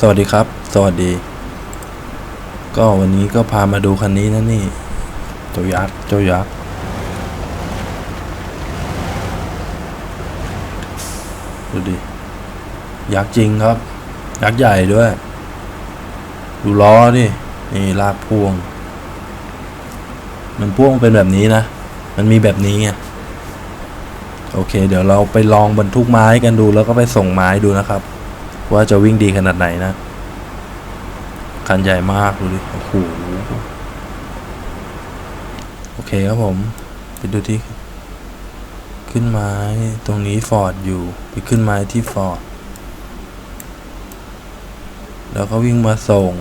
สวัสดีครับ สวัสดี ก็วันนี้ก็พามาดูคันนี้นะนี่ เจ้ายักษ์ เจ้ายักษ์ ดูดิ ยักษ์จริงครับ ยักษ์ใหญ่ด้วย ดูล้อดิ นี่ลากพ่วง มันพ่วงเป็นแบบนี้นะ มันมีแบบนี้ไง โอเค เดี๋ยวเราไปลองบรรทุกไม้กันดูแล้วก็ไปส่งไม้ดูนะครับ ว่าจะวิ่งดีขนาดไหนนะ คันใหญ่มากดูดิ โอ้โห โอเคครับผม ไปดูที่ ขึ้นไม้ตรงนี้ฟอร์ดอยู่ ไปขึ้นไม้ที่ฟอร์ด แล้วก็วิ่งมาส่ง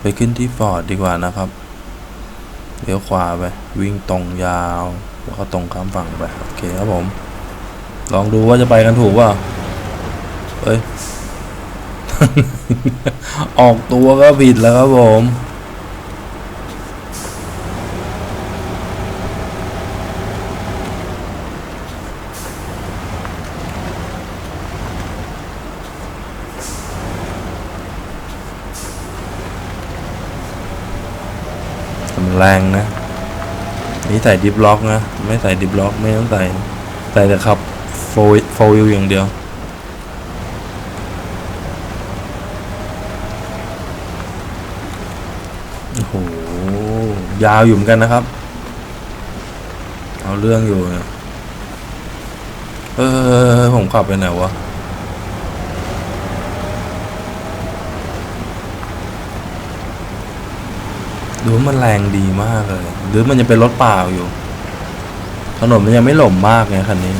ไปขึ้นที่ฟอร์ดดีกว่านะครับ ลี้ยวขวาไป วิ่งตรงยาว แล้วก็ตรงข้ามฝั่งไป โอเคครับผม ลองดูว่าจะไปกันถูกป่าเอ้ย ออกตัวก็ผิดแล้วครับผม แรงนะ นี่ใส่ดิฟล็อกนะ ไม่ใส่ดิฟล็อกไม่ต้องใส่ ใส่แต่ขับโฟโฟวิลอย่างเดียว โอ้โห ยาวอยู่เหมือนกันนะครับ เอาเรื่องอยู่นะเออ ผมขับไปไหนวะ ดูมันแรงดีมากเลย หรือมันยังเป็นรถเปล่าอยู่ ถนนมันยังไม่หล่มมากไงคันนี้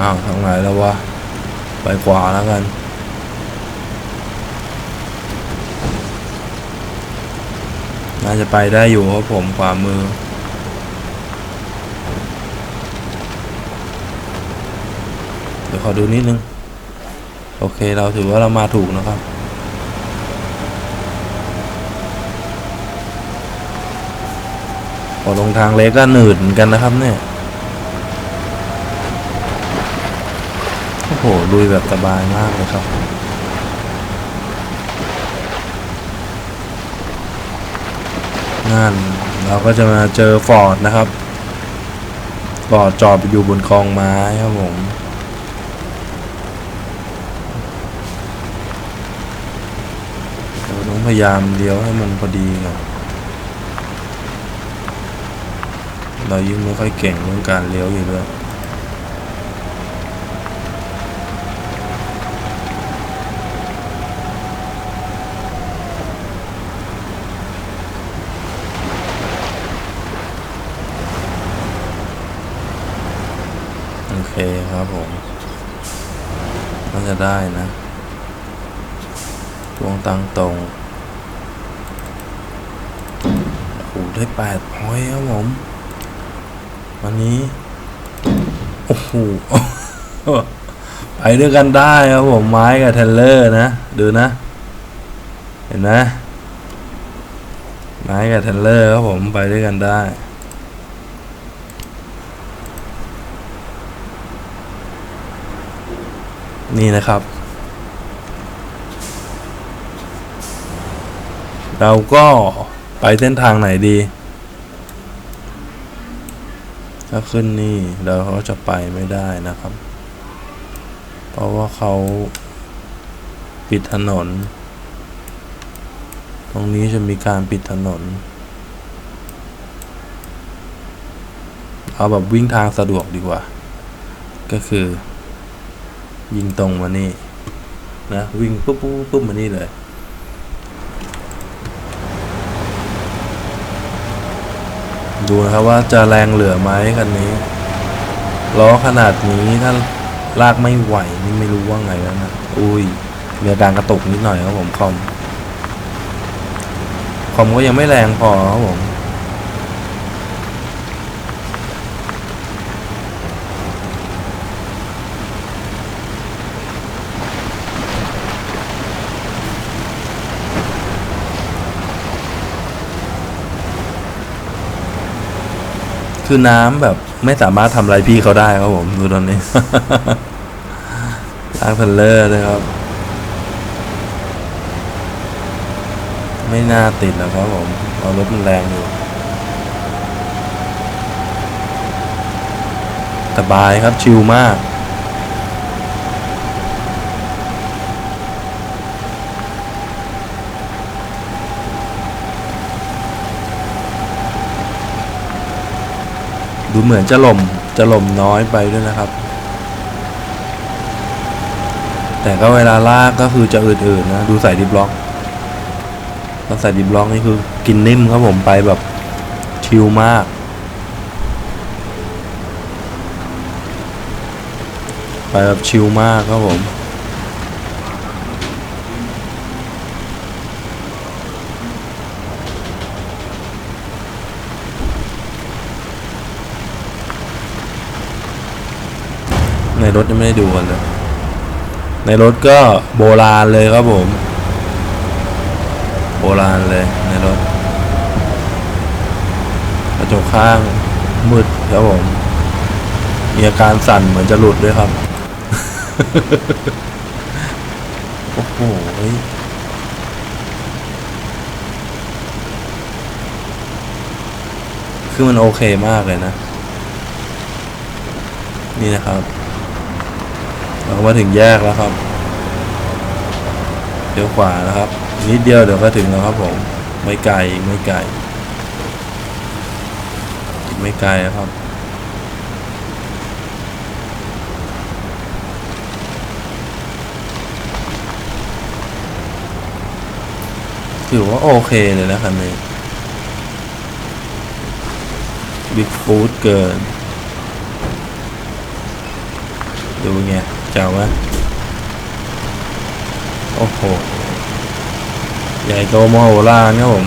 อ้าวทางไหนแล้ววะ ไปขวาแล้วกันน่าจะไปได้อยู่ครับผมขวามือ เดี๋ยวขอดูนิดนึง โอเคเราถือว่าเรามาถูกนะครับ พอลงทางเล็กก็หนืดเหมือนกันนะครับเนี่ย โอ้โหลุยแบบสบายมากเลยครับนั่นเราก็จะมาเจอฟอร์ดนะครับฟอร์ดจอดอยู่บนคลองไม้ครับผม เราต้อง พยายามเลี้ยวให้มันพอดีก่อนเรายิ่งไม่ค่อยเก่งเรื่องการเลี้ยวอยู่ด้วยโอเคครับผมน่าจะได้นะวงตั้งตรงโอ้โห ได้แปดพอยครับผม วันนี้ โอ้โห ไปด้วยกันได้ครับผม ไม้กับเทเลอร์นะ ดูนะ เห็นไหมไม้กับเทเลอร์ครับผมไปด้วยกันได้นี่นะครับ เราก็ ไปเส้นทางไหนดี ถ้าขึ้นนี่เราก็จะไปไม่ได้นะครับ เพราะว่าเขาปิดถนน ตรงนี้จะมีการปิดถนน เอาแบบวิ่งทางสะดวกดีกว่า ก็คือ ยิงตรงมานี่นะ วิ่งปุ๊บปุ๊บปุ๊บมานี่เลย ดูนะครับว่าจะแรงเหลือไหมคันนี้ล้อขนาดนี้ถ้าลากไม่ไหวนี่ไม่รู้ว่าไงแล้วนะอุ้ยมีอาการกระตุกนิดหน่อยครับผมคอมคอมก็ยังไม่แรงพอครับผม คือน้ำแบบไม่สามารถทำอะไรพี่เขาได้ครับผมดูตอนนี้ล้างเทนเลอร์เลยครับ ไม่น่าติดแล้วครับผมเอารถมันแรงอยู่สบายครับชิลมาก ดูเหมือนจะหล่มจะหล่มน้อยไปด้วยนะครับ แต่ก็เวลาลากก็คือจะอืดๆนะดูใส่ดิบล็อกก็ใส่ดิบล็อกนี่คือกินนิ่มครับผมไปแบบชิลมากไปแบบชิลมากครับผม รถยังไม่ได้ดูกันเลย ในรถก็โบราณเลยครับผม โบราณเลยในรถกระจกข้างมืดครับผม มีอาการสั่นเหมือนจะหลุดด้วยครับ โอ้โห้คือมันโอเคมากเลยนะ นี่นะครับ เราก็มาถึงแยกแล้วครับเดี๋ยวขวานะครับ นิดเดียวเดี๋ยวก็ถึงแล้วครับผม ไม่ไกลไม่ไกลไม่ไกลนะครับถือว่าโอเคเลยนะคันนี้บิ๊กฟูดเกิน ดูไง เจ๋วไหมโอ้โห ใหญ่โตมโหฬารครับผม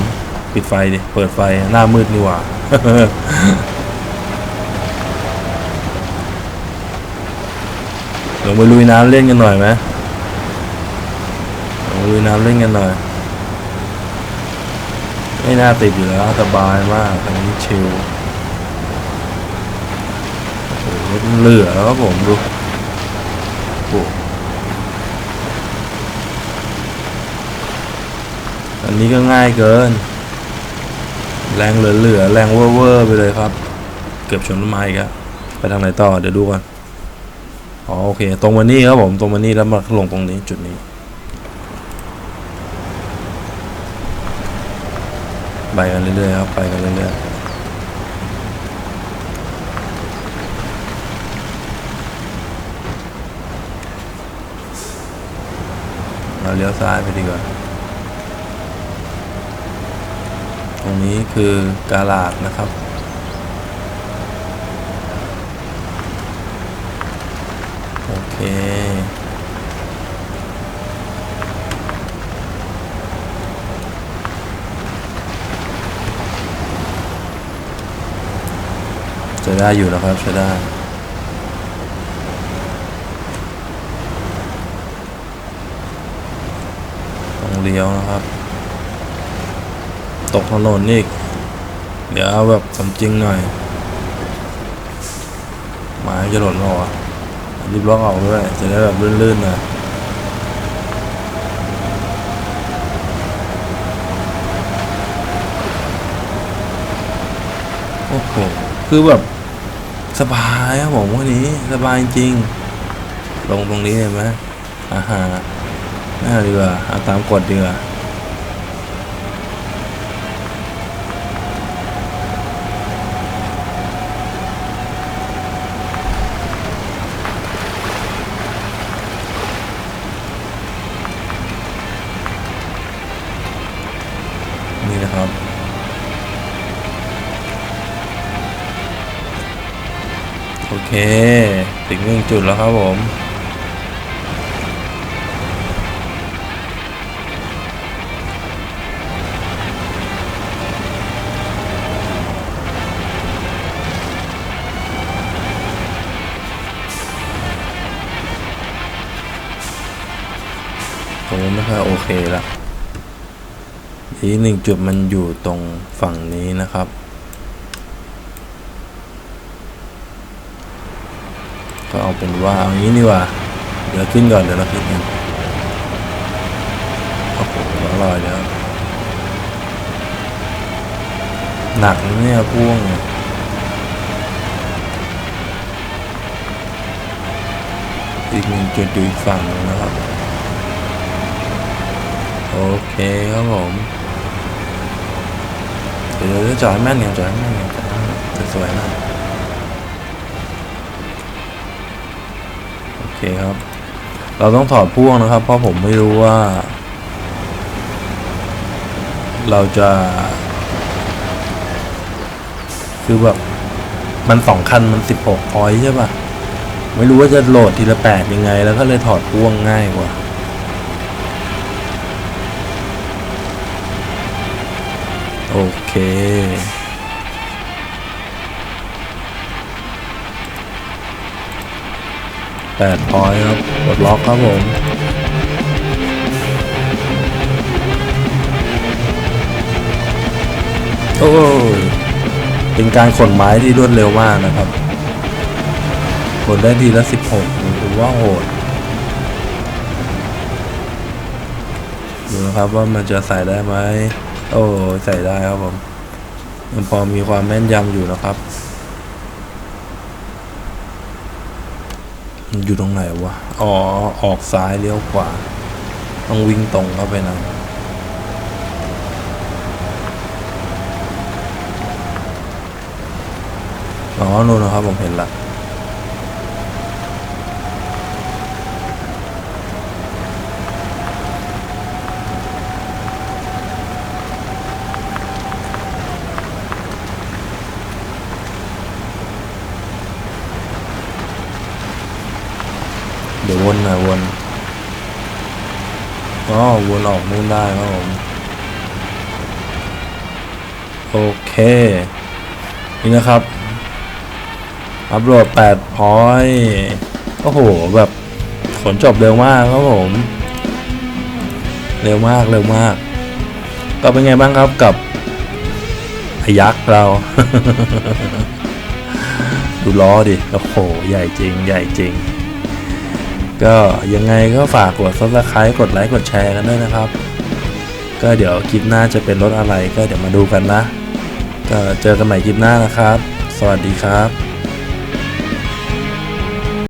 ปิดไฟดิ เปิดไฟ หน้ามืดนี่หว่า ลงไปลุยน้ำเล่นกันหน่อยไหมลงไปลุยน้ำเล่นกันหน่อย ไม่น่าติดอยู่แล้ว สบายมากอันนี้ชิลโอ้โหเหลือแล้วครับผมดู โอ้อันนี้ก็ง่ายเกิน แรงเหลือๆแรงเวอร์ๆไปเลยครับ เกือบชนต้นไม้อีกแล้วไปทางไหนต่อเดี๋ยวดูก่อนอ๋อโอเค ตรงมานี่ครับผมตรงมานี่แล้วมาลงตรงนี้จุดนี้ ไปกันเรื่อยๆครับไปกันเรื่อยๆ เราเลี้ยวซ้ายไปดีกว่า ตรงนี้คือกาลาดนะครับ โอเค จะได้อยู่นะครับใช้ได้ ต้อง เลี้ยวนะครับ ตกถนนอีก เดี๋ยวเอาแบบสมจริงหน่อยไม้จะหล่นหรอวะรีบล็อกออกด้วยจะได้แบบลื่นๆหน่อยโอ้โหคือแบบสบายครับผมวันนี้สบายจริง ลงตรงนี้เห็นไหมอาหาร น่าดีกว่าเอาตามกฎดีกว่านี่นะครับ โอเค ถึงหนึ่งจุดแล้วครับผม รงนี้ไม่ค่อยโอเคละอีกหนึ่งจุดมันอยู่ตรงฝั่งนี้นะครับ ก็เอาเป็นว่าเอางี้ดีกว่า เดี๋ยวขึ้นก่อนเดี๋ยวเราขึ้นกันโอ้โหอร่อยแล้วหนักเนี่ยพ่วงเนี่ยอีกหนึ่งจุดอยู่อีกฝั่งนะครับ โอเคครับผมเดี๋ยวจะจอดให้แม่นเนี่ยจอดให้แม่นเนี่ยจอดให้แม่สวยๆนะโอเคครับ เราต้องถอดพ่วงนะครับ เพราะผมไม่รู้ว่า เราจะ คือแบบมันสองคันมันสิบหกพอยใช่ป่ะ ไม่รู้ว่าจะโหลดทีละแปดยังไง แล้วก็เลยถอดพ่วงง่ายกว่า โอเค แปดพอยครับกดล็อกครับผมโอ้ยเป็นการขนไม้ที่รวดเร็วมากนะครับขนได้ทีละสิบหกถือว่าโหดดูนะครับว่ามันจะใส่ได้ไหม โอ้ใส่ได้ครับผม มันพอมีความแม่นยำอยู่นะครับมันอยู่ตรงไหนวะ อ๋อ ออกซ้ายเลี้ยวขวา ต้องวิ่งตรงเข้าไปนะอ๋อนู่นนะครับผมเห็นละ เดี๋ยววนหน่อยวนอ๋อวนออกนู่นได้ครับผมโอเค นี่นะครับ อัพโหลด8พอยโอ้โห แบบขนจบเร็วมากครับผม เร็วมากเร็วมาก ก็เป็นไงบ้างครับกับพยักเรา ดูล้อดิ โอ้โห ใหญ่จริง ใหญ่จริง ก็ยังไงก็ฝากกด subscribe กดไลค์กดแชร์กันด้วยนะครับ ก็เดี๋ยวคลิปหน้าจะเป็นรถอะไรก็เดี๋ยวมาดูกันนะ ก็เจอกันใหม่คลิปหน้านะครับ สวัสดีครับ